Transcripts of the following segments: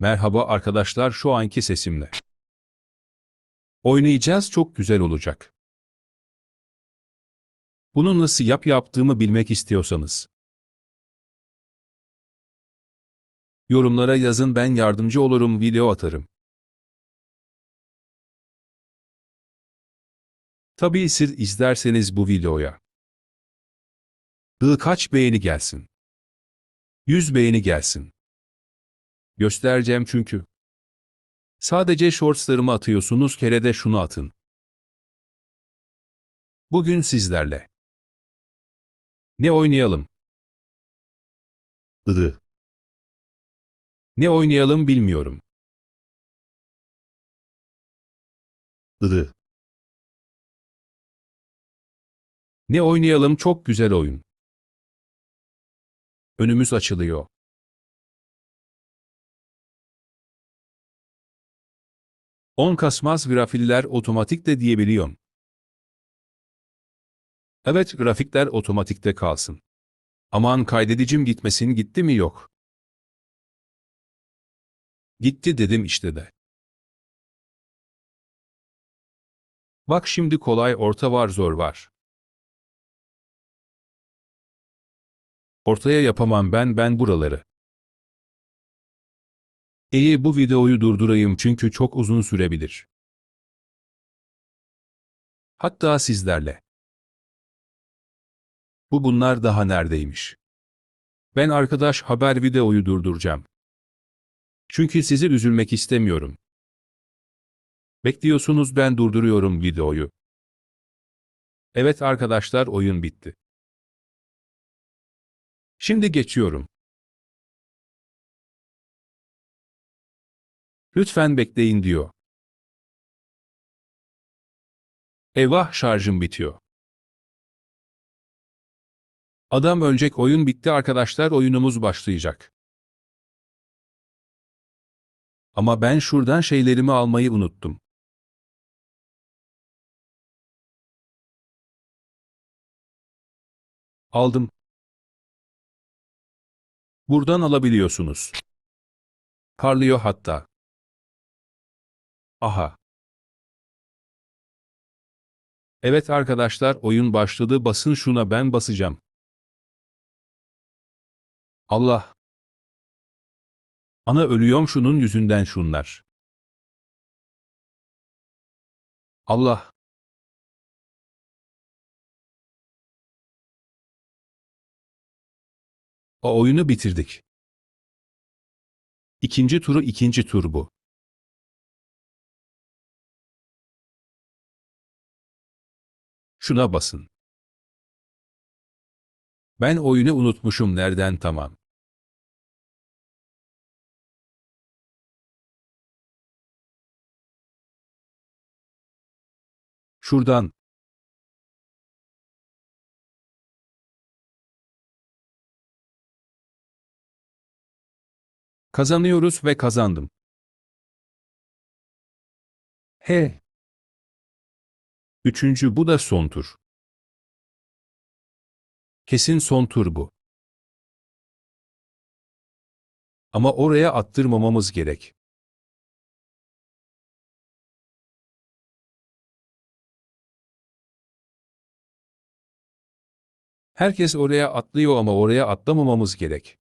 Merhaba arkadaşlar şu anki sesimle. Oynayacağız çok güzel olacak. Bunu nasıl yap yaptığımı bilmek istiyorsanız. Yorumlara yazın ben yardımcı olurum video atarım. Tabii siz izlerseniz bu videoya. Kaç beğeni gelsin? 100 beğeni gelsin. Göstereceğim çünkü. Sadece shortslarımı atıyorsunuz kere de şunu atın. Bugün sizlerle. Ne oynayalım? Idı. Ne oynayalım bilmiyorum. Idı. Ne oynayalım çok güzel oyun. Önümüz açılıyor. On kasmaz grafiller otomatik de diyebiliyorum. Evet grafikler otomatikte kalsın. Aman kaydedicim gitmesin gitti mi yok. Gitti dedim işte de. Bak şimdi kolay orta var zor var. Ortaya yapamam ben ben buraları. İyi bu videoyu durdurayım çünkü çok uzun sürebilir. Hatta sizlerle. Bu bunlar daha neredeymiş? Ben arkadaş haber videoyu durduracağım. Çünkü sizi üzülmek istemiyorum. Bekliyorsunuz ben durduruyorum videoyu. Evet arkadaşlar oyun bitti. Şimdi geçiyorum. Lütfen bekleyin diyor. Eyvah şarjım bitiyor. Adam ölecek oyun bitti arkadaşlar oyunumuz başlayacak. Ama ben şuradan şeylerimi almayı unuttum. Aldım. Buradan alabiliyorsunuz. Parlıyor hatta. Aha. Evet arkadaşlar oyun başladı basın şuna ben basacağım. Allah. Ana ölüyorum şunun yüzünden şunlar. Allah. O oyunu bitirdik. İkinci turu ikinci tur bu. Şuna basın. Ben oyunu unutmuşum nereden tamam. Şuradan. Kazanıyoruz ve kazandım. He. Üçüncü bu da son tur. Kesin son tur bu. Ama oraya attırmamamız gerek. Herkes oraya atlıyor ama oraya atlamamamız gerek.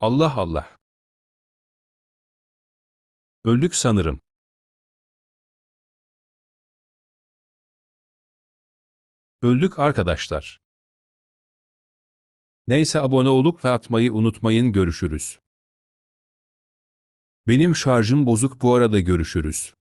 Allah Allah. Öldük sanırım. Öldük arkadaşlar. Neyse abone olup ve atmayı unutmayın görüşürüz. Benim şarjım bozuk bu arada görüşürüz.